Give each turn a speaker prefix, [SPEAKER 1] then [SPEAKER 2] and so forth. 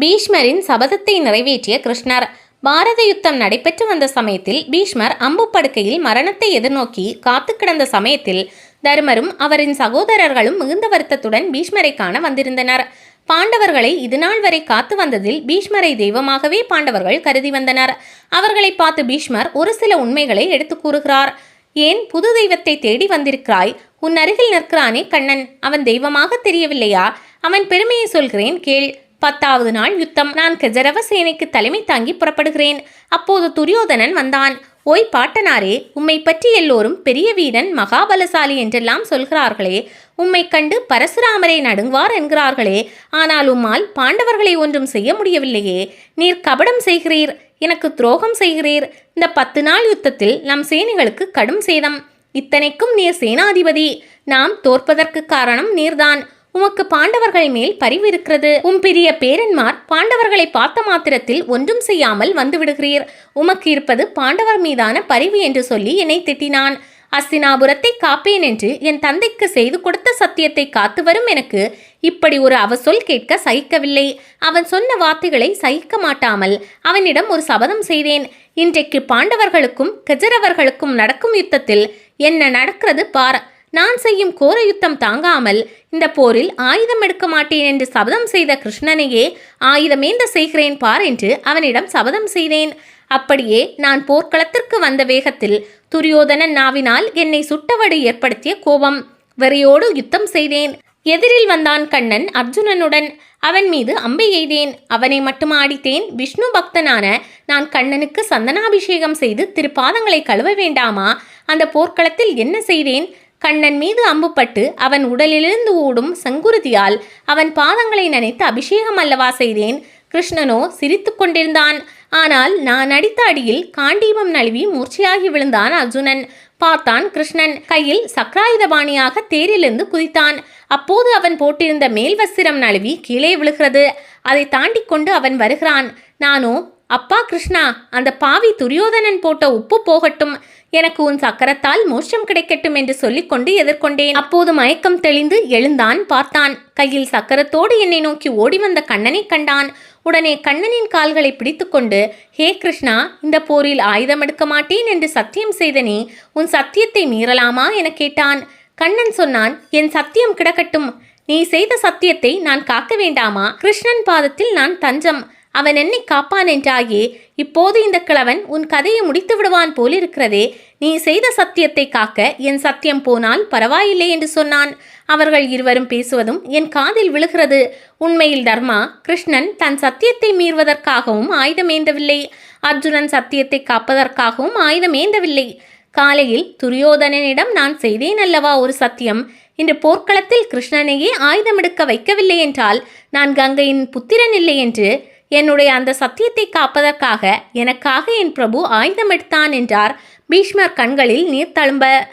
[SPEAKER 1] பீஷ்மரின் சபதத்தை நிறைவேற்றிய கிருஷ்ணர். பாரத யுத்தம் நடைபெற்று வந்த சமயத்தில் பீஷ்மர் அம்பு படுக்கையில் மரணத்தை எதிர்நோக்கி காத்து கிடந்த சமயத்தில் தருமரும் அவரின் சகோதரர்களும் மிகுந்த வருத்தத்துடன் பீஷ்மரை காண வந்திருந்தனர். பாண்டவர்களை இதுநாள் வரை காத்து வந்ததில் பீஷ்மரை தெய்வமாகவே பாண்டவர்கள் கருதி வந்தனர். அவர்களை பார்த்து பீஷ்மர் ஒரு சில உண்மைகளை எடுத்து கூறுகிறார். ஏன் புது தெய்வத்தை தேடி வந்திருக்கிறாய்? உன் அருகில் நிற்கிறானே கண்ணன். அவன் தெய்வமாக தெரியவில்லையா? அவன் பெருமையை சொல்கிறேன் கேள். பத்தாவது நாள் யுத்தம். நான் கஜரவ சேனைக்கு தலைமை தாங்கி புறப்படுகிறேன். அப்போது துரியோதனன் வந்தான். ஓய் பாட்டனாரே உம்மை பற்றி எல்லோரும் பெரிய வீரன் மகாபலசாலி என்றெல்லாம் சொல்கிறார்களே. உம்மை கண்டு பரசுராமரை நடுங்குவார் என்கிறார்களே. ஆனால் உம்மால் பாண்டவர்களை ஒன்றும் செய்ய முடியவில்லையே. நீர் கபடம் செய்கிறீர். எனக்கு துரோகம் செய்கிறீர். இந்த பத்து நாள் யுத்தத்தில் நம் சேனைகளுக்கு கடும் சேதம். இத்தனைக்கும் நீர் சேனாதிபதி. நாம் தோற்பதற்கு காரணம் நீர்தான். உமக்கு பாண்டவர்கள் மேல் பரிவு இருக்கிறது. உம் பெரிய பேரன்மார் பாண்டவர்களை பார்த்த மாத்திரத்தில் ஒன்றும் செய்யாமல் வந்து விடுகிறீர் உமக்கு இருப்பது பாண்டவர் மீதான பரிவு என்று சொல்லி என்னை திட்டினான். அஸ்தினாபுரத்தை காப்பேன் என்று என் தந்தைக்கு செய்து கொடுத்த சத்தியத்தை காத்து வரும் எனக்கு இப்படி ஒரு அவசொல் கேட்க சகிக்கவில்லை. அவன் சொன்ன வார்த்தைகளை சகிக்க மாட்டாமல் அவனிடம் ஒரு சபதம் செய்தேன். இன்றைக்கு பாண்டவர்களுக்கும் கஜரவர்களுக்கும் நடக்கும் யுத்தத்தில் என்ன நடக்கிறது பார். நான் செய்யும் கோர யுத்தம் தாங்காமல் இந்த போரில் ஆயுதம் எடுக்க மாட்டேன் என்று சபதம் செய்த கிருஷ்ணனையே ஆயுதமேந்த செய்கிறேன் பார் என்று அவனிடம் சபதம் செய்தேன். அப்படியே நான் போர்க்களத்திற்கு வந்த வேகத்தில் துரியோதனன் நாவினால் என்னை சுட்டவடு ஏற்படுத்திய கோபம் வெறியோடு யுத்தம் செய்தேன். எதிரில் வந்தான் கண்ணன் அர்ஜுனனுடன். அவன் மீது அம்பை எய்தேன். அவனை மட்டும் ஆடித்தேன். விஷ்ணு பக்தனான நான் கண்ணனுக்கு சந்தனாபிஷேகம் செய்து திருப்பாதங்களை கழுவ வேண்டாமா? அந்த போர்க்களத்தில் என்ன செய்தேன்? கண்ணன் மீது அம்புப்பட்டு அவன் உடலிலிருந்து ஓடும் சங்குருதியால் அவன் பாதங்களை நினைத்து அபிஷேகம் அல்லவா செய்தேன். கிருஷ்ணனோ சிரித்து கொண்டிருந்தான். ஆனால் நான் அடித்த அடியில் காண்டீபம் நழுவி மூர்ச்சையாகி விழுந்தான் அர்ஜுனன். பார்த்தான் கிருஷ்ணன். கையில் சக்கராயுதபாணியாக தேரிலிருந்து குதித்தான். அப்போது அவன் போட்டிருந்த மேல் வஸ்திரம் நழுவி கீழே விழுகிறது. அதை தாண்டி கொண்டு அவன் வருகிறான். நானோ அப்பா கிருஷ்ணா அந்த பாவி துரியோதனன் போட்ட உப்பு போகட்டும். எனக்கு உன் சக்கரத்தால் மோட்சம் கிடைக்கட்டும் என்று சொல்லிக்கொண்டு எதிர்கொண்டேன். அப்போது மயக்கம் தெளிந்து எழுந்தான் பார்த்தான். கையில் சக்கரத்தோடு என்னை நோக்கி ஓடி வந்த கண்ணனை கண்டான். உடனே கண்ணனின் கால்களை பிடித்துக்கொண்டு ஹே கிருஷ்ணா இந்த போரில் ஆயுதம் எடுக்க மாட்டேன் என்று சத்தியம் செய்த நீ உன் சத்தியத்தை மீறலாமா? என கேட்டான். கண்ணன் சொன்னான் என் சத்தியம் கிடக்கட்டும். நீ செய்த சத்தியத்தை நான் காக்க வேண்டாமா? கிருஷ்ணன் பாதத்தில் நான் தஞ்சம். அவன் என்னை காப்பான் என்றாயே இப்போது இந்த கிழவன் உன் கதையை முடித்து விடுவான் போலிருக்கிறதே நீ செய்த சத்தியத்தை காக்க என் சத்தியம் போனால் பரவாயில்லை என்று சொன்னான். அவர்கள் இருவரும் பேசுவதும் என் காதில் விழுகிறது. உண்மையில் தர்மா கிருஷ்ணன் தன் சத்தியத்தை மீறுவதற்காகவும் ஆயுதமேந்தவில்லை. அர்ஜுனன் சத்தியத்தை காப்பதற்காகவும் ஆயுதமேந்தவில்லை. காலையில் துரியோதனனிடம் நான் செய்தேன் அல்லவா ஒரு சத்தியம்? இன்று போர்க்களத்தில் கிருஷ்ணனையே ஆயுதமெடுக்க வைக்கவில்லை என்றால் நான் கங்கையின் புத்திரன் இல்லை என்று என்னுடைய அந்த சத்தியத்தை காப்பதற்காக எனக்காக என் பிரபு ஆயுதம் எடுத்தான் என்றார் பீஷ்மர் கண்களில் நீர் தழும்ப.